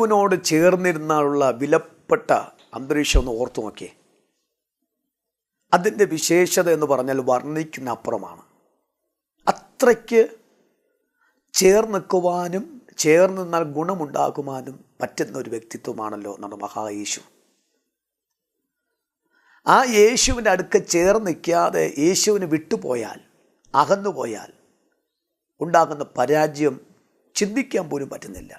ക്രിസ്തുവിനോട് ചേർന്നിരുന്നുള്ള വിലപ്പെട്ട അന്തരീക്ഷം ഒന്ന് ഓർത്തു നോക്കിയേ. അതിന്റെ വിശേഷത എന്ന് പറഞ്ഞാൽ വർണിക്കുന്ന അപ്പുറമാണ് അത്രയ്ക്ക് ചേർ നിൽക്കുവാനും ചേർന്ന് നിന്നാൽ ഗുണമുണ്ടാക്കുവാനും പറ്റുന്ന ഒരു വ്യക്തിത്വമാണല്ലോ നമ്മുടെ മഹായേശു ആ യേശുവിന്റെ അടുക്ക ചേർന്ന് നിൽക്കാതെ യേശുവിന് വിട്ടുപോയാൽ അകന്നുപോയാൽ ഉണ്ടാകുന്ന പരാജയം ചിന്തിക്കാൻ പോലും പറ്റുന്നില്ല.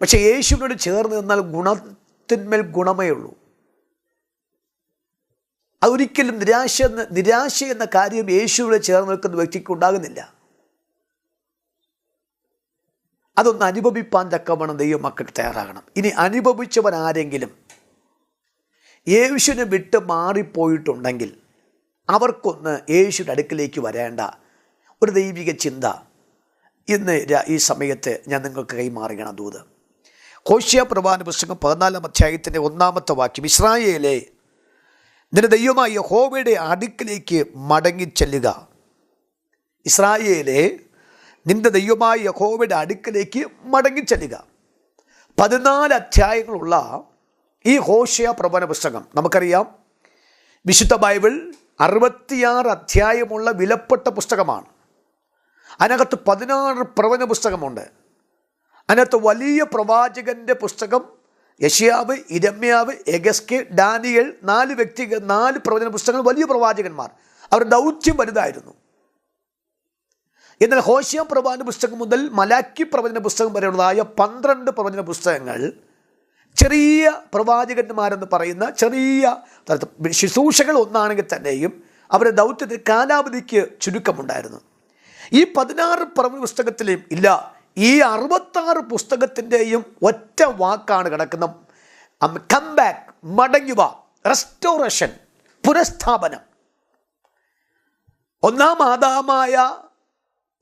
പക്ഷെ യേശുവിനോട് ചേർന്ന് നിന്നാൽ ഗുണത്തിന്മേൽ ഗുണമേ ഉള്ളൂ. അതൊരിക്കലും നിരാശ എന്ന നിരാശ എന്ന കാര്യം യേശുവിനോട് ചേർന്ന് നിൽക്കുന്ന വ്യക്തിക്ക് ഉണ്ടാകുന്നില്ല. അതൊന്ന് അനുഭവിപ്പാൻ തക്കവണ്ണം ദൈവം മക്കൾക്ക് തയ്യാറാകണം. ഇനി അനുഭവിച്ചവൻ ആരെങ്കിലും യേശുവിനെ വിട്ട് മാറിപ്പോയിട്ടുണ്ടെങ്കിൽ അവർക്കൊന്ന് യേശുവിന്റെ അടുക്കിലേക്ക് വരേണ്ട ഒരു ദൈവിക ചിന്ത ഇന്ന് ഈ സമയത്ത് ഞാൻ നിങ്ങൾക്ക് കൈമാറുകയാണ് ദൂത്. കോശ്യ പ്രവാന പുസ്തകം പതിനാലാം അധ്യായത്തിന്റെ ഒന്നാമത്തെ വാക്യം ഇസ്രായേലെ നിന്റെ ദൈവമായ ഹോവയുടെ അടുക്കിലേക്ക് മടങ്ങിച്ചെല്ലുക. ഇസ്രായേലെ നിന്റെ ദൈവമായ യഹോവയുടെ അടുക്കിലേക്ക് മടങ്ങിച്ചെല്ലുക. പതിനാല് അധ്യായങ്ങളുള്ള ഈ ഹോഷ്യ പ്രവചന പുസ്തകം നമുക്കറിയാം വിശുദ്ധ ബൈബിൾ അറുപത്തിയാറ് അധ്യായമുള്ള വിലപ്പെട്ട പുസ്തകമാണ്. അതിനകത്ത് പതിനാറ് പ്രവചന പുസ്തകമുണ്ട്. അതിനകത്ത് വലിയ പ്രവാചകന്റെ പുസ്തകം യഷ്യാവ് ഇരമ്യാവ് എഗസ്കെ ഡാനിയൽ നാല് വ്യക്തി നാല് പ്രവചന പുസ്തകങ്ങൾ വലിയ പ്രവാചകന്മാർ. അവർ ദൗത്യം വലുതായിരുന്നു. എന്നാൽ ഹോഷ്യ പ്രവാചന പുസ്തകം മുതൽ മലാക്കി പ്രവചന പുസ്തകം വരെയുള്ളതായ പന്ത്രണ്ട് പ്രവചന പുസ്തകങ്ങൾ ചെറിയ പ്രവാചകന്മാരെന്ന് പറയുന്ന ചെറിയ ശുശ്രൂഷകൾ ഒന്നാണെങ്കിൽ തന്നെയും അവരുടെ ദൗത്യത്തിൽ കാലാവധിക്ക് ചുരുക്കമുണ്ടായിരുന്നു. ഈ പതിനാറ് പ്രവചന പുസ്തകത്തിലെയും ഇല്ല. ഈ അറുപത്താറ് പുസ്തകത്തിന്റെയും ഒറ്റ വാക്കാണ് കിടക്കുന്ന കം ബാക്ക് മടങ്ങുക റെസ്റ്റോറേഷൻ പുനഃസ്ഥാപനം. ഒന്നാം ആദാമായ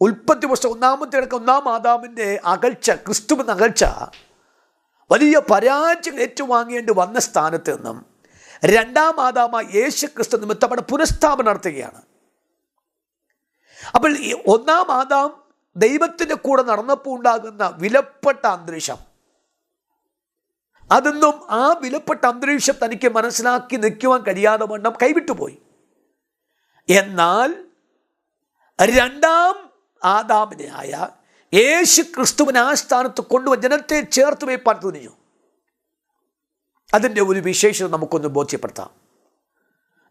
ഉൽപ്പത്തി പുസ്തകം ഒന്നാമത്തെ കിടക്കുന്ന ഒന്നാം ആദാമിന്റെ അകൽച്ച ക്രിസ്തുവിന്റെ അകൽച്ച വലിയ പരാജയം ഏറ്റുവാങ്ങേണ്ടി വന്ന സ്ഥാനത്ത് നിന്നും രണ്ടാം ആദാമ യേശു ക്രിസ്തു നിമിത്തം അവിടെ പുനഃസ്ഥാപനം നടത്തുകയാണ്. അപ്പോൾ ഒന്നാം ആദാം ദൈവത്തിന്റെ കൂടെ നടന്നപ്പോൾ ഉണ്ടാകുന്ന വിലപ്പെട്ട അന്തരീക്ഷം. അതൊന്നും ആ വിലപ്പെട്ട അന്തരീക്ഷം തനിക്ക് മനസ്സിലാക്കി നിൽക്കുവാൻ കഴിയാതെ വണ്ണം കൈവിട്ടുപോയി എന്നാൽ രണ്ടാം ആദാമിനായ യേശു ക്രിസ്തുവിനെ ആ സ്ഥാനത്ത് കൊണ്ടുവന്ന ജനത്തെ ചേർത്ത് വയ്പ്പാൻ തുനിഞ്ഞു അതിന്റെ ഒരു വിശേഷത നമുക്കൊന്ന് ബോധ്യപ്പെടുത്താം.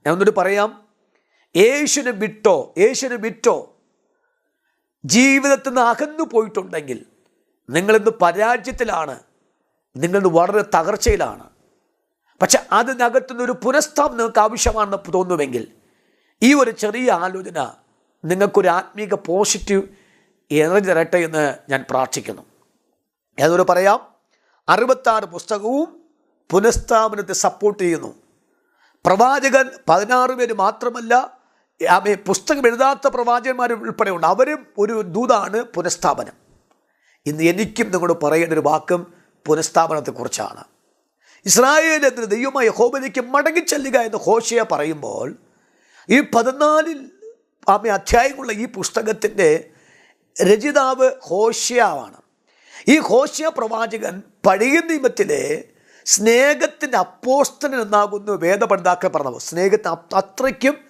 ഞാൻ ഒന്നുകൂടി പറയാം. യേശുവിനെ വിട്ടോ യേശുവിനെ വിട്ടോ ജീവിതത്തിൽ നിന്ന് അകന്നു പോയിട്ടുണ്ടെങ്കിൽ നിങ്ങളിന്ന് പരാജയത്തിലാണ്. നിങ്ങളിന്ന് വളരെ തകർച്ചയിലാണ്. പക്ഷെ അതിനകത്തുനിന്ന് ഒരു പുനഃസ്ഥാപനം നിങ്ങൾക്ക് ആവശ്യമാണെന്ന് തോന്നുമെങ്കിൽ ഈ ഒരു ചെറിയ ആലോചന നിങ്ങൾക്കൊരു ആത്മീക പോസിറ്റീവ് എനർജി തരട്ടെ എന്ന് ഞാൻ പ്രാർത്ഥിക്കുന്നു. ഏതൊരു പറയാം അറുപത്താറ് പുസ്തകവും പുനഃസ്ഥാപനത്തെ സപ്പോർട്ട് ചെയ്യുന്നു. പ്രവാചകൻ പതിനാറ് പേര് മാത്രമല്ല പുസ്തകം എഴുതാത്ത പ്രവാചകന്മാർ ഉൾപ്പെടെയുണ്ട്. അവരും ഒരു ദൂതാണ് പുനഃസ്ഥാപനം. ഇന്ന് എനിക്കും നിങ്ങളോട് പറയേണ്ട ഒരു വാക്കും പുനഃസ്ഥാപനത്തെക്കുറിച്ചാണ്. ഇസ്രായേലെതിരെ ദൈവമായ ഹോബിലേക്ക് മടങ്ങിച്ചെല്ലുക എന്ന് ഹോഷയ പറയുമ്പോൾ ഈ പതിനാലിൽ ആമി അധ്യായമുള്ള ഈ പുസ്തകത്തിന്റെ രചിതാവ് ഹോഷ്യാവാണ് ഈ ഹോഷ്യ പ്രവാചകൻ പഴയ നിയമത്തിലെ സ്നേഹത്തിന്റെ അപ്പോസ്തലൻ എന്നാകുന്നു വേദപണ്ഡിതാക്കൾ പറഞ്ഞത്. സ്നേഹത്തിന് അത്രയ്ക്കും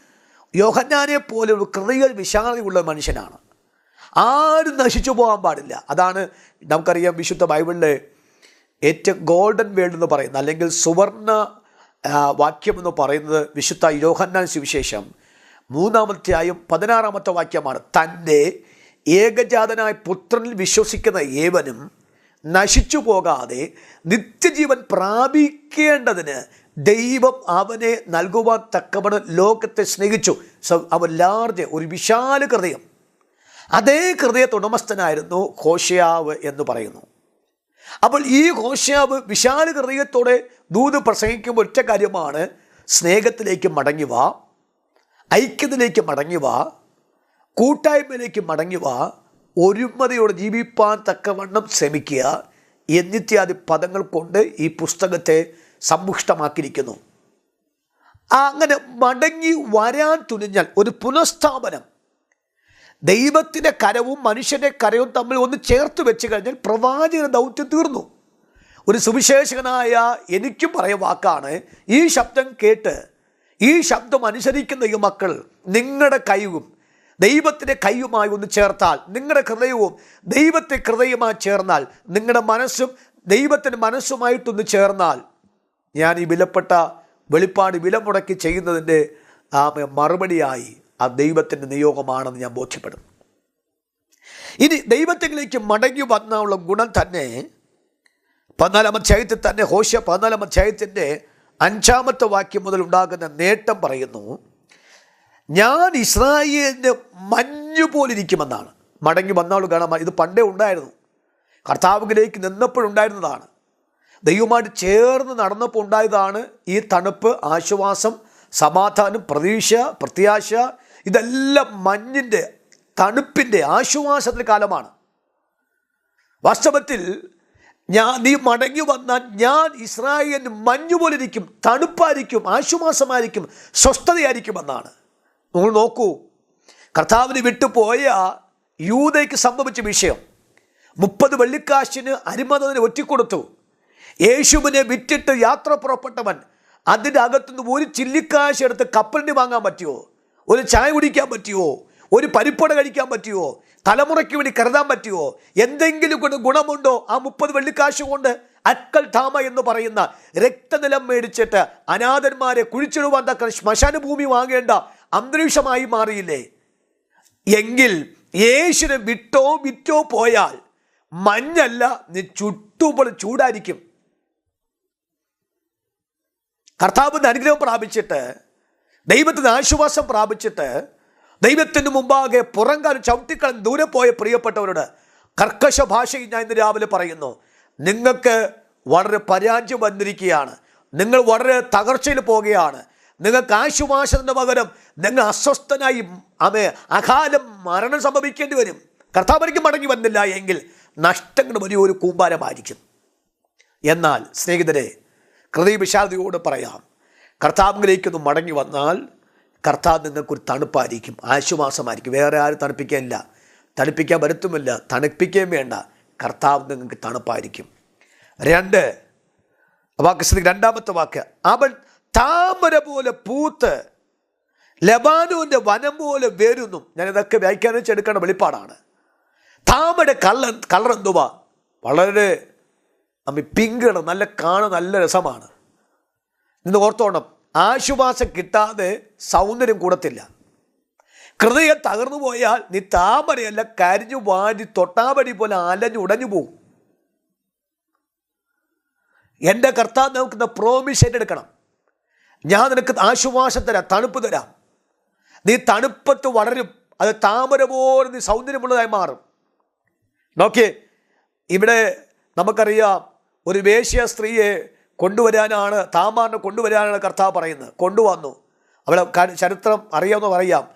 യോഹന്നാനെ പോലെ ഒരു കൃതികൾ വിശാലതയുള്ള മനുഷ്യനാണ്. ആരും നശിച്ചു പോകാൻ പാടില്ല. അതാണ് നമുക്കറിയാം വിശുദ്ധ ബൈബിളിലെ ഏറ്റവും ഗോൾഡൻ വേൾഡ് എന്ന് പറയുന്നത്. അല്ലെങ്കിൽ സുവർണ വാക്യം എന്ന് പറയുന്നത് വിശുദ്ധ യോഹന്നാൻ സുവിശേഷം മൂന്നാമത്തെയായും പതിനാറാമത്തെ വാക്യമാണ്. തന്റെ ഏകജാതനായ പുത്രനിൽ വിശ്വസിക്കുന്ന ഏവനും നശിച്ചു പോകാതെ നിത്യജീവൻ പ്രാപിക്കേണ്ടതിന് ദൈവം അവനെ നൽകുവാൻ തക്കവണ്ണം ലോകത്തെ സ്നേഹിച്ചു. അവൻ ലാർജ് ഒരു വിശാല ഹൃദയം. അതേ ഹൃദയത്തെ ഉടമസ്ഥനായിരുന്നു ഹോഷയാവ് എന്ന് പറയുന്നു. അപ്പോൾ ഈ ഹോഷയാവ് വിശാല ഹൃദയത്തോടെ ദൂത് പ്രസംഗിക്കുമ്പോൾ ഒറ്റ കാര്യമാണ്. സ്നേഹത്തിലേക്ക് മടങ്ങി വാ. ഐക്യത്തിലേക്ക് മടങ്ങി വാ. കൂട്ടായ്മയിലേക്ക് മടങ്ങി വാ. ഒരുമതയോടെ ജീവിപ്പാൻ തക്കവണ്ണം ശ്രമിക്കുക. എന്നിത്യാദി പദങ്ങൾ കൊണ്ട് ഈ പുസ്തകത്തെ സമ്പുഷ്ടമാക്കിയിരിക്കുന്നു. അങ്ങനെ മടങ്ങി വരാൻ തുനിഞ്ഞാൽ ഒരു പുനഃസ്ഥാപനം. ദൈവത്തിന്റെ കരവും മനുഷ്യന്റെ കരവും തമ്മിൽ ഒന്ന് ചേർത്ത് വെച്ച് കഴിഞ്ഞാൽ പ്രവാചക ദൗത്യം തീർന്നു. ഒരു സുവിശേഷകനായ എനിക്കും പറയ വാക്കാണ് ഈ ശബ്ദം കേട്ട് ഈ ശബ്ദം അനുസരിക്കുന്ന ഈ മക്കൾ നിങ്ങളുടെ കൈവും ദൈവത്തിന്റെ കൈയുമായി ഒന്ന് ചേർത്താൽ നിങ്ങളുടെ ഹൃദയവും ദൈവത്തെ ഹൃദയമായി ചേർന്നാൽ നിങ്ങളുടെ മനസ്സും ദൈവത്തിന്റെ മനസ്സുമായിട്ടൊന്ന് ചേർന്നാൽ ഞാൻ ഈ വിലപ്പെട്ട വെളിപ്പാട് വില മുടക്കി ചെയ്യുന്നതിന്റെ ആ മറുപടിയായി ആ ദൈവത്തിന്റെ നിയോഗമാണെന്ന് ഞാൻ ബോധ്യപ്പെടുന്നു. ഇനി ദൈവത്തിലേക്ക് മടങ്ങി വന്നുള്ള ഗുണം തന്നെ പതിനാലാം അധ്യായത്തിൽ തന്നെ ഹോഷ പതിനാലാം അധ്യായത്തിന്റെ അഞ്ചാമത്തെ വാക്യം മുതൽ ഉണ്ടാകുന്ന നേട്ടം പറയുന്നു ഞാൻ ഇസ്രായേലിന്റെ മഞ്ഞു പോലിരിക്കുമെന്നാണ് മടങ്ങി വന്നാൾ കാണാൻ ഇത് പണ്ടേ ഉണ്ടായിരുന്നു. കർത്താവിലേക്ക് നിന്നപ്പോഴുണ്ടായിരുന്നതാണ്. ദൈവമായിട്ട് ചേർന്ന് നടന്നപ്പോൾ ഉണ്ടായതാണ് ഈ തണുപ്പ് ആശ്വാസം സമാധാനം പ്രതീക്ഷ പ്രത്യാശ. ഇതെല്ലാം മഞ്ഞിന്റെ തണുപ്പിന്റെ ആശ്വാസത്തിന്റെ കാലമാണ്. വാസ്തവത്തിൽ ഞാൻ നീ മടങ്ങി വന്നാൽ ഞാൻ ഇസ്രായേലിന് മഞ്ഞുപോലെ പോലിരിക്കും തണുപ്പായിരിക്കും ആശ്വാസമായിരിക്കും സ്വസ്ഥതയായിരിക്കും എന്നാണ്. നിങ്ങൾ നോക്കൂ കർത്താവിന് വിട്ടുപോയ യൂതയ്ക്ക് സംഭവിച്ച വിഷയം. മുപ്പത് വെള്ളിക്കാശിന് അരിമതതിന് ഒറ്റിക്കൊടുത്തു. യേശുവിനെ വിറ്റിട്ട് യാത്ര പുറപ്പെട്ടവൻ അതിന്റെ അകത്തുനിന്ന് ഒരു ചില്ലിക്കാശ് എടുത്ത് കപ്പലിന് വാങ്ങാൻ പറ്റുമോ ഒരു ചായ കുടിക്കാൻ പറ്റുമോ ഒരു പരിപ്പട കഴിക്കാൻ പറ്റുമോ തലമുറയ്ക്ക് വേണ്ടി കരുതാൻ പറ്റുമോ എന്തെങ്കിലും കൊണ്ട് ഗുണമുണ്ടോ? ആ മുപ്പത് വെള്ളിക്കാശ് കൊണ്ട് അക്കൽ ധാമ എന്ന് പറയുന്ന രക്തനിലം മേടിച്ചിട്ട് അനാഥന്മാരെ കുഴിച്ചിടുവാൻ തക്ക ശ്മശാന ഭൂമി വാങ്ങേണ്ട അന്തരീക്ഷമായി മാറിയില്ലേ? എങ്കിൽ യേശുവിനെ വിട്ടോ വിറ്റോ പോയാൽ മഞ്ഞല്ല നീ ചുട്ടുമ്പോൾ ചൂടായിരിക്കും. കർത്താവിന്റെ അനുഗ്രഹം പ്രാപിച്ചിട്ട് ദൈവത്തിന് ആശ്വാസം പ്രാപിച്ചിട്ട് ദൈവത്തിന് മുമ്പാകെ പുറങ്കാൽ ചവിട്ടിക്കളൻ ദൂരെ പോയ പ്രിയപ്പെട്ടവരോട് കർക്കശ ഭാഷയിൽ ഞാൻ ഇന്ന് രാവിലെ പറയുന്നു നിങ്ങൾക്ക് വളരെ പരാജയം വന്നിരിക്കുകയാണ്. നിങ്ങൾ വളരെ തകർച്ചയിൽ പോവുകയാണ്. നിങ്ങൾക്ക് ആശുവാശത്തിന്റെ പകരം നിങ്ങൾ അസ്വസ്ഥനായി അമേ അകാലം മരണം സംഭവിക്കേണ്ടി വരും. കർത്താവരിക്ക് മടങ്ങി വന്നില്ല എങ്കിൽ നഷ്ടങ്ങൾ വലിയൊരു കൂമ്പാരമായിരിക്കും. എന്നാൽ സ്നേഹിതരെ ഹൃദയവിശാലതയോട് പറയാം കർത്താവിലേക്കൊന്ന് മടങ്ങി വന്നാൽ കർത്താവ് നിങ്ങൾക്കൊരു തണുപ്പായിരിക്കും ആശ്വാസമായിരിക്കും. വേറെ ആരും തണുപ്പിക്കാനില്ല തണുപ്പിക്കാൻ വരുത്തുമില്ല തണുപ്പിക്കുകയും വേണ്ട. കർത്താവ് നിങ്ങൾക്ക് തണുപ്പായിരിക്കും. രണ്ട് വാക്ക് രണ്ടാമത്തെ വാക്ക് അവൻ താമര പോലെ പൂത്ത് ലബാനോന്റെ വനം പോലെ വരുന്നു. ഞാൻ ഇതൊക്കെ വ്യാഖ്യാനിച്ചെടുക്കേണ്ട വെളിപ്പാടാണ്. താമര കള്ള കളർ എന്തുവാ? വളരെ അമ്മ പിങ്ക് നല്ല കാണാൻ നല്ല രസമാണ്. ഇന്ന് ഓർത്തോണം ആശ്വാസം കിട്ടാതെ സൗന്ദര്യം കൂടത്തില്ല. ഹൃദയം തകർന്നു പോയാൽ നീ താമരയല്ല കരിഞ്ഞു വാരി തൊട്ടാപടി പോലെ അലഞ്ഞു ഉടഞ്ഞു പോകും എന്റെ കർത്താവ് നമുക്ക് പ്രോമിസ് ഏറ്റെടുക്കണം. ഞാൻ നിനക്ക് ആശ്വാസം തരാം തണുപ്പ് തരാം. നീ തണുപ്പത്ത് വളരും അത് താമര പോലെ നീ സൗന്ദര്യമുള്ളതായി മാറും. നോക്കിയേ ഇവിടെ നമുക്കറിയാം ഒരു വേശ്യ സ്ത്രീയെ കൊണ്ടുവരാനാണ് താമാറിനെ കൊണ്ടുവരാനാണ് കർത്താവ് പറയുന്നത്. കൊണ്ടുവന്നു. അവളെ ചരിത്രം അറിയാമെന്ന് പറയാം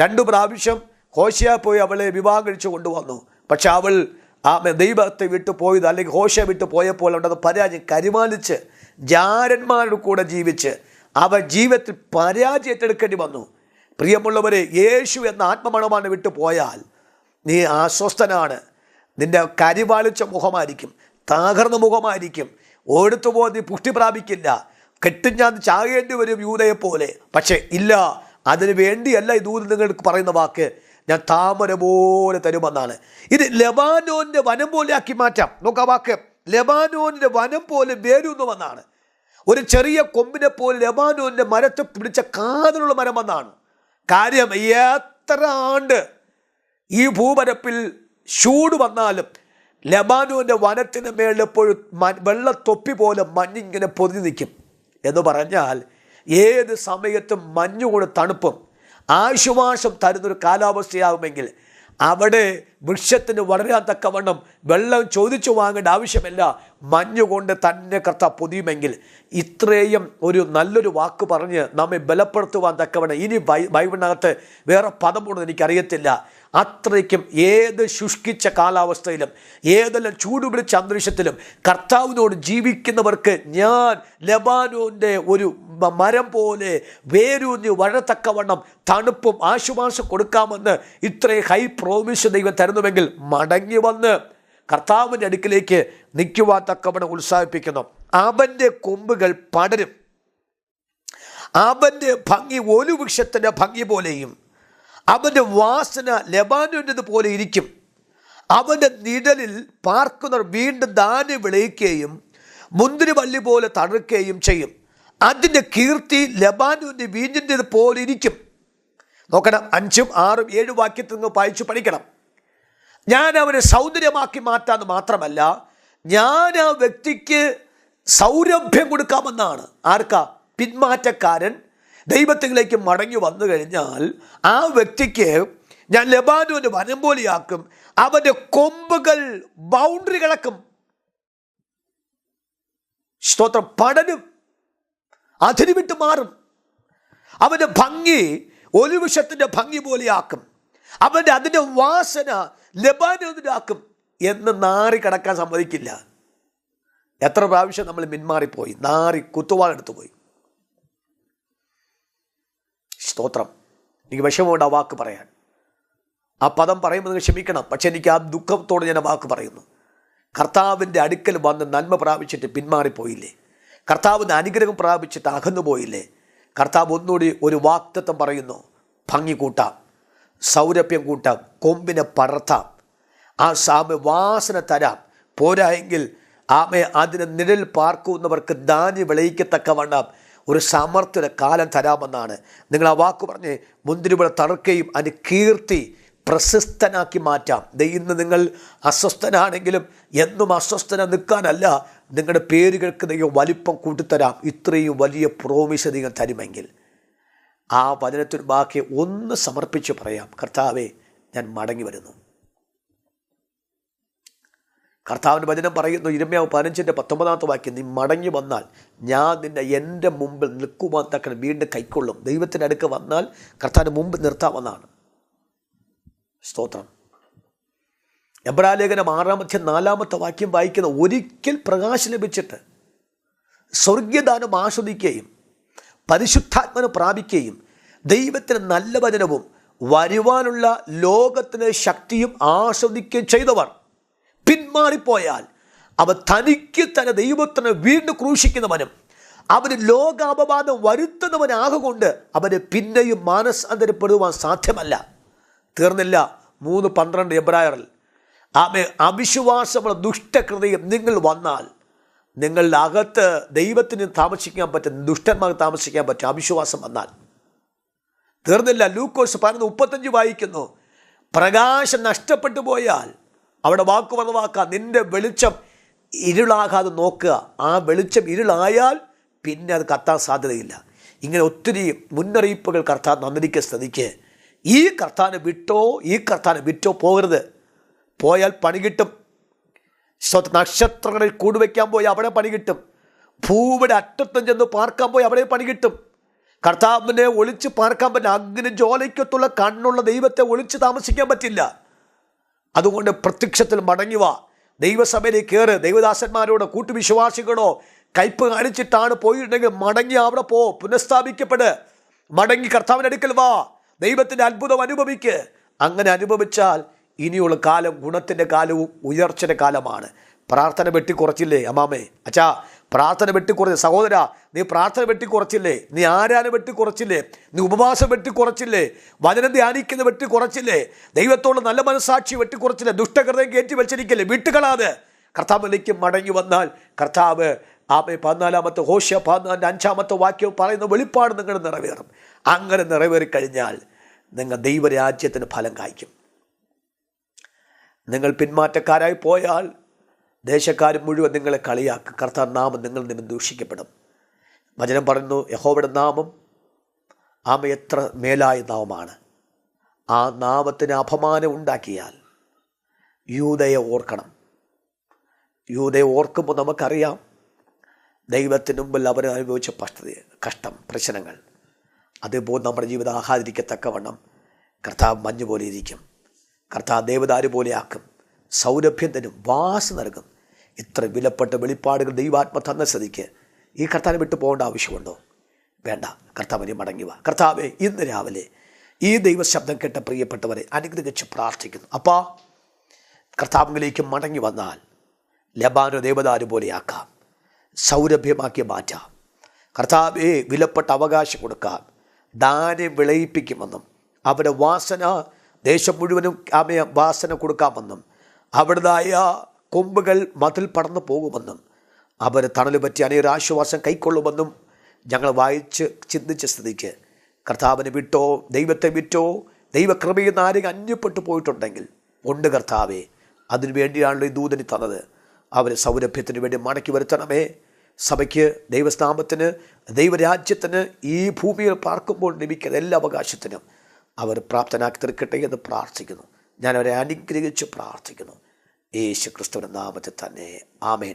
രണ്ടു പ്രാവശ്യം ഹോശയ പോയി അവളെ വിവാഹം കഴിച്ച് കൊണ്ടുവന്നു. പക്ഷെ അവൾ ആ ദൈവത്തെ വിട്ട് പോയത് അല്ലെങ്കിൽ ഹോശ വിട്ട് പോയപ്പോൾ അവിടെ പരാജയം കരിമാലിച്ച് ജാരന്മാരുടെ കൂടെ ജീവിച്ച് അവ ജീവിതത്തിൽ പരാജയം ഏറ്റെടുക്കേണ്ടി വന്നു. പ്രിയമുള്ളവരെ യേശു എന്ന ആത്മമണമാണ് വിട്ടു പോയാൽ നീ അസ്വസ്ഥനാണ്. നിന്റെ കരിവാളിച്ച മുഖമായിരിക്കും. തകർന്ന മുഖമായിരിക്കും. ഓടുത്തു പോകാൻ പുഷ്ടി പ്രാപിക്കില്ല. കെട്ടിഞ്ഞാൻ ചാകേണ്ടി വരും യൂതയെപ്പോലെ പോലെ. പക്ഷേ ഇല്ല. അതിന് വേണ്ടിയല്ല ദൂത് നിങ്ങൾക്ക് പറയുന്ന വാക്ക്. ഞാൻ താമര പോലെ തരുമെന്നാണ്. ഇത് ലെബാനോന്റെ വനം പോലെ ആക്കി മാറ്റാം. നോക്കാം വാക്ക്. ലെബാനോന്റെ വനം പോലെ വേരുന്നുവെന്നാണ് ഒരു ചെറിയ കൊമ്പിനെ പോലെ ലെബാനോന്റെ മരത്തെ പിടിച്ച കാതലുള്ള മരം വന്നാണ് കാര്യം എത്ര ആണ്ട് ഈ ഭൂപരപ്പിൽ ചൂട് വന്നാലും ലബാനുവിന്റെ വനത്തിന് മേളിൽ എപ്പോഴും മ- വെള്ളത്തൊപ്പി പോലെ മഞ്ഞിങ്ങനെ പൊതിഞ്ഞു നിൽക്കും. എന്ന് പറഞ്ഞാൽ ഏത് സമയത്തും മഞ്ഞുകൊണ്ട് തണുപ്പും ആശ്വാസം തരുന്നൊരു കാലാവസ്ഥയാകുമെങ്കിൽ അവിടെ വൃക്ഷത്തിന് വളരാൻ തക്കവണ്ണം വെള്ളം ചോദിച്ചു വാങ്ങേണ്ട ആവശ്യമില്ല. മഞ്ഞുകൊണ്ട് തന്നെ കർത്ത പൊതിയുമെങ്കിൽ ഇത്രയും ഒരു നല്ലൊരു വാക്ക് പറഞ്ഞ് നമ്മെ ബലപ്പെടുത്തുവാൻ തക്കവണ്ണം. ഇനി ബൈബിളിനകത്ത് വേറെ പദമുണ്ടെന്ന് എനിക്കറിയത്തില്ല. അത്രയ്ക്കും ഏത് ശുഷ്കിച്ച കാലാവസ്ഥയിലും ഏതെല്ലാം ചൂടുപിടിച്ച അന്തരീക്ഷത്തിലും കർത്താവിനോട് ജീവിക്കുന്നവർക്ക് ഞാൻ ലബാനോന്റെ ഒരു മരം പോലെ വേരൂന്നി വഴത്തക്കവണ്ണം തണുപ്പും ആശ്വാസം കൊടുക്കാമെന്ന് ഇത്രയും ഹൈ പ്രോമിസ് ദൈവം തരുന്നുവെങ്കിൽ മടങ്ങി വന്ന് കർത്താവിന്റെ അടുക്കിലേക്ക് നിൽക്കുവാൻ തക്കവണ്ണം ഉത്സാഹിപ്പിക്കുന്നു. അവന്റെ കൊമ്പുകൾ പടരും. അവന്റെ ഭംഗി ഒരു വൃക്ഷത്തിന്റെ ഭംഗി പോലെയും അവന്റെ വാസന ലബാനുന്റെത് പോലെ ഇരിക്കും. അവന്റെ നിഴലിൽ പാർക്കുന്നവർ വീണ്ടും ധാന്യം വിളയിക്കുകയും മുന്തിരിവള്ളി പോലെ തണുക്കുകയും ചെയ്യും. അതിന്റെ കീർത്തി ലബാനുവിന്റെ വീഞ്ഞിന്റെ പോലെ ഇരിക്കും. നോക്കണം അഞ്ചും ആറും ഏഴ് വാക്യത്തിൽ നിന്ന് വായിച്ചു പഠിക്കണം. ഞാൻ അവനെ സൗന്ദര്യമാക്കി മാറ്റാന്ന് മാത്രമല്ല ഞാൻ ആ വ്യക്തിക്ക് സൗരഭ്യം കൊടുക്കാമെന്നാണ്. ആർക്കാ? പിന്മാറ്റക്കാരൻ ദൈവത്തിലേക്ക് മടങ്ങി വന്നു കഴിഞ്ഞാൽ ആ വ്യക്തിക്ക് ഞാൻ ലബാനുവിന്റെ വനം പോലെയാക്കും അവന്റെ കൊമ്പുകൾ ബൗണ്ടറി കിടക്കും സ്തോത്രം പടരും. അതിന് വിട്ട് മാറും. അവന്റെ ഭംഗി ഒരു വിഷത്തിന്റെ ഭംഗി പോലെയാക്കും. അവന്റെ അതിന്റെ വാസന ലബാനോദിനാക്കും എന്ന് നാറി കിടക്കാൻ സമ്മതിക്കില്ല. എത്ര പ്രാവശ്യം നമ്മൾ മിന്മാറിപ്പോയി നാറി കുത്തുവാളെടുത്തു പോയി സ്തോത്രം. എനിക്ക് വിഷമമുണ്ട് ആ വാക്ക് പറയാൻ. ആ പദം പറയുമ്പോൾ ക്ഷമിക്കണം. പക്ഷെ എനിക്ക് ആ ദുഃഖത്തോട് ഞാൻ വാക്ക് പറയുന്നു. കർത്താവിന്റെ അടുക്കൽ വന്ന് നന്മ പ്രാപിച്ചിട്ട് പിന്മാറിപ്പോയില്ലേ? കർത്താവിന്റെ അനുഗ്രഹം പ്രാപിച്ചിട്ട് അകന്നു പോയില്ലേ കർത്താവ് ഒന്നുകൂടി ഒരു വാക്തത്വം പറയുന്നു. ഭംഗി കൂട്ടാം. സൗരഭ്യം കൂട്ടാം. കൊമ്പിനെ പടർത്താം ആ സാമ വാസന തരാം. പോരായെങ്കിൽ ആമയെ അതിന് നിഴൽ പാർക്കുന്നവർക്ക് ദാനി വിളയിക്കത്തക്കവണ്ണം ഒരു സമർത്ഥന കാലം തരാമെന്നാണ്. നിങ്ങൾ ആ വാക്ക് പറഞ്ഞ് മുന്തിരിപ്പുഴ തറുക്കുകയും അതിന് കീർത്തി പ്രശസ്തനാക്കി മാറ്റാം. ഇന്ന് നിങ്ങൾ അസ്വസ്ഥനാണെങ്കിലും എന്നും അസ്വസ്ഥന നിൽക്കാനല്ല നിങ്ങളുടെ പേരുകൾക്ക് ദൈവം വലിപ്പം കൂട്ടിത്തരാം. ഇത്രയും വലിയ പ്രോമിസ് നിങ്ങൾ തരുമെങ്കിൽ. ആ വചനത്തിന് ബാക്കി ഒന്ന് സമർപ്പിച്ച് പറയാം. കർത്താവെ ഞാൻ മടങ്ങി വരുന്നു. കർത്താവിന്റെ വചനം പറയുന്നു ഇരുമയാവ് പതിനഞ്ചിന്റെ പത്തൊമ്പതാമത്തെ വാക്യം നീ മടങ്ങി വന്നാൽ ഞാൻ നിന്നെ എന്റെ മുമ്പിൽ നിൽക്കുവാൻ തക്കන വീണ്ടും കൈക്കൊള്ളും. ദൈവത്തിന്റെ അടുക്ക് വന്നാൽ കർത്താവിന്റെ മുമ്പ് നിർത്താമെന്നാണ്. സ്തോത്രം. എബ്രാലേഖനം ആറാമത്തെ നാലാമത്തെ വാക്യം വായിക്കുന്ന ഒരിക്കൽ പ്രകാശം ലഭിച്ചിട്ട് സ്വർഗീയദാനം ആസ്വദിക്കുകയും പരിശുദ്ധാത്മനം പ്രാപിക്കുകയും ദൈവത്തിന് നല്ല വചനവും വരുവാനുള്ള ലോകത്തിന് ശക്തിയും ആസ്വദിക്കുകയും ചെയ്തവർ. പിന്മാറിപ്പോയാൽ അവ തനിക്ക് തന്നെ ദൈവത്തിന് വീണ്ടും ക്രൂശിക്കുന്നവനും അവന് ലോകാപവാദം വരുത്തുന്നവനാകൊണ്ട് അവന് പിന്നെയും മാനസാന്തരപ്പെടുവാൻ സാധ്യമല്ല. തീർന്നില്ല. മൂന്ന് പന്ത്രണ്ട് എബ്രായറിൽ. ആമെ അവിശ്വാസമുള്ള ദുഷ്ടകൃതയും നിങ്ങൾ വന്നാൽ നിങ്ങളുടെ അകത്ത് ദൈവത്തിന് താമസിക്കാൻ പറ്റും ദുഷ്ടന്മാർക്ക് താമസിക്കാൻ പറ്റും അവിശ്വാസം വന്നാൽ. തീർന്നില്ല. ലൂക്കോസ് പതിനൊന്ന് മുപ്പത്തഞ്ച് വായിക്കുന്നു. പ്രകാശം നഷ്ടപ്പെട്ടു പോയാൽ അവിടെ വാക്ക് പറഞ്ഞ നിന്റെ വെളിച്ചം ഇരുളാകാതെ നോക്കുക. ആ വെളിച്ചം ഇരുളായാൽ പിന്നെ അത് കത്താൻ സാധ്യതയില്ല. ഇങ്ങനെ ഒത്തിരി മുന്നറിയിപ്പുകൾ കർത്താൻ നന്ദിക്ക് സ്ഥിതിക്ക് ഈ കർത്താനെ വിട്ടോ ഈ കർത്താനെ വിറ്റോ പോകരുത്. പോയാൽ പണി കിട്ടും. നക്ഷത്രങ്ങളിൽ കൂടുവയ്ക്കാൻ പോയി അവിടെ പണി കിട്ടും. ഭൂവിടെ അറ്റത്തും ചെന്ന് പാർക്കാൻ പോയി അവിടെ പണി കിട്ടും. കർത്താവിനെ ഒളിച്ച് പാർക്കാൻ പറ്റില്ല. അഗ്നി ജോലിക്കത്തുള്ള കണ്ണുള്ള ദൈവത്തെ ഒളിച്ച് താമസിക്കാൻ പറ്റില്ല. അതുകൊണ്ട് പ്രത്യക്ഷത്തിൽ മടങ്ങി ദൈവസഭയിൽ കയറ് ദൈവദാസന്മാരോട് കൂട്ടുവിശ്വാസികളോ കയ്പ് കാണിച്ചിട്ടാണ് പോയിട്ടുണ്ടെങ്കിൽ മടങ്ങി അവിടെ പോ. പുനഃസ്ഥാപിക്കപ്പെട്. മടങ്ങി കർത്താവിന്റെ അടുക്കൽ വാ. ദൈവത്തിന്റെ അത്ഭുതം അനുഭവിക്ക്. അങ്ങനെ അനുഭവിച്ചാൽ ഇനിയുള്ള കാലം ഗുണത്തിന്റെ കാലവും ഉയർച്ചയുടെ കാലമാണ്. പ്രാർത്ഥന വെട്ടി കുറച്ചില്ലേ? അമ്മാമേ. അച്ഛാ പ്രാർത്ഥന വെട്ടിക്കുറച്ച് സഹോദര നീ പ്രാർത്ഥന വെട്ടിക്കുറച്ചില്ലേ നീ ആരാധന വെട്ടിക്കുറച്ചില്ലേ നീ ഉപവാസം വെട്ടിക്കുറച്ചില്ലേ വചനം ധ്യാനിക്കുന്ന വെട്ടിക്കുറച്ചില്ലേ ദൈവത്തോട് നല്ല മനസാക്ഷി വെട്ടിക്കുറച്ചില്ലേ ദുഷ്ടകൃതം കയറ്റി വെച്ചിരിക്കില്ലേ വിട്ടുകളാതെ കർത്താവിലേക്ക് മടങ്ങി വന്നാൽ കർത്താവ് ആമേ പതിനാലാമത്തെ ഹോഷ പതിനാലിന്റെ അഞ്ചാമത്തെ വാക്യം പറയുന്ന വെളിപ്പാട് നിങ്ങൾ നിറവേറും. അങ്ങനെ നിറവേറി കഴിഞ്ഞാൽ നിങ്ങൾ ദൈവരാജ്യത്തിന് ഫലം കായ്ക്കും. നിങ്ങൾ പിന്മാറ്റക്കാരായി പോയാൽ ദേശക്കാർ മുഴുവൻ നിങ്ങളെ കളിയാക്കും. കർത്താൻ നാമം നിങ്ങൾ നിമിത്തം ദൂഷിക്കപ്പെടും. വചനം പറയുന്നു യഹോവയുടെ നാമം ആമ എത്ര മേലായ നാമമാണ്. ആ നാമത്തിന് അപമാനം ഉണ്ടാക്കിയാൽ യൂതയെ ഓർക്കണം. യൂതയെ ഓർക്കുമ്പോൾ നമുക്കറിയാം ദൈവത്തിന് മുമ്പിൽ അവർ അനുഭവിച്ച പഷ്ടത കഷ്ടം പ്രശ്നങ്ങൾ. അതേപോലെ നമ്മുടെ ജീവിതം ആഹാതിരിക്കത്തക്കവണ്ണം കർത്താവ് മഞ്ഞ് പോലെ ഇരിക്കും. കർത്താവ് ദേവദാരു പോലെയാക്കും സൗരഭ്യം തരും വാസ നൽകും. ഇത്ര വിലപ്പെട്ട വെളിപ്പാടുകൾ ദൈവാത്മ തന്ന സ്ഥിതിക്ക് ഈ കർത്താവിനെ വിട്ടു പോകേണ്ട ആവശ്യമുണ്ടോ? വേണ്ട. കർത്താവിനെ വാ. കർത്താവെ ഇന്ന് രാവിലെ ഈ ദൈവശബ്ദം കേട്ട പ്രിയപ്പെട്ടവരെ അനുഗ്രഹിച്ച് പ്രാർത്ഥിക്കുന്നു. അപ്പാ കർത്താവിലേക്ക് മടങ്ങി വന്നാൽ ലബാനോ ദേവദാരു പോലെയാക്കാം സൗരഭ്യമാക്കി മാറ്റാം. കർത്താവെ വിലപ്പെട്ട അവകാശം കൊടുക്കാം. ദാനം വിളയിപ്പിക്കുമെന്നും അവരുടെ വാസന ദേശം മുഴുവനും ആമയ വാസന കൊടുക്കാമെന്നും അവിടുതായ കൊമ്പുകൾ മതിൽ പടർന്നു പോകുമെന്നും അവർ തണൽ പറ്റി അനേക ആശ്വാസം കൈക്കൊള്ളുമെന്നും ഞങ്ങൾ വായിച്ച് ചിന്തിച്ച സ്ഥിതിക്ക് കർത്താവിനെ വിട്ടോ ദൈവത്തെ വിറ്റോ ദൈവകൃപയിൽ നിന്ന് ആരെങ്കിലും അന്യപ്പെട്ടു പോയിട്ടുണ്ടെങ്കിൽ ഉണ്ട് കർത്താവേ അതിനു വേണ്ടിയാണല്ലോ ഈ ദൂതനി തന്നത്. അവരെ സൗരഭ്യത്തിന് വേണ്ടി മടക്കി വരുത്തണമേ. സഭയ്ക്ക് ദൈവസ്നാമത്തിന് ദൈവരാജ്യത്തിന് ഈ ഭൂമിയിൽ പാർക്കുമ്പോൾ ലഭിക്കുന്ന എല്ലാ അവകാശത്തിനും അവർ പ്രാപ്തനാക്കി തീർക്കട്ടെ എന്ന് പ്രാർത്ഥിക്കുന്നു. ഞാൻ അവരെ അനുഗ്രഹിച്ച് പ്രാർത്ഥിക്കുന്നു. യേശു ക്രിസ്തുവിന്റെ നാമത്തിൽ തന്നെ. ആമേൻ.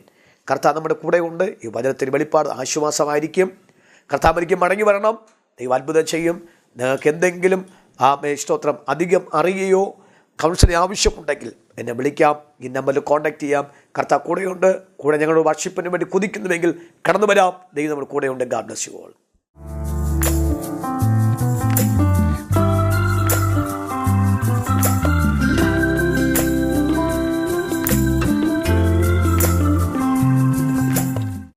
കർത്താവ് നമ്മുടെ കൂടെ ഉണ്ട് ഈ വചനത്തിന് വെളിപ്പാട് ആശ്വാസമായിരിക്കും. കർത്താവ് ഒരിക്കും മടങ്ങി വരണം. ദൈവം അത്ഭുതം ചെയ്യും. നിങ്ങൾക്ക് എന്തെങ്കിലും ആ സ്തോത്രം അധികം അറിയുകയോ കൗൺസിലിംഗ് ആവശ്യമുണ്ടെങ്കിൽ എന്നെ വിളിക്കാം. ഈ നമ്പറിൽ കോൺടാക്ട് ചെയ്യാം. കർത്താവ് കൂടെയുണ്ട്. കൂടെ ഞങ്ങളുടെ വർഷിപ്പിന് വേണ്ടി കുതിക്കുന്നുവെങ്കിൽ കടന്നു വരാം ദൈവം നമ്മുടെ കൂടെയുണ്ട്. God bless you all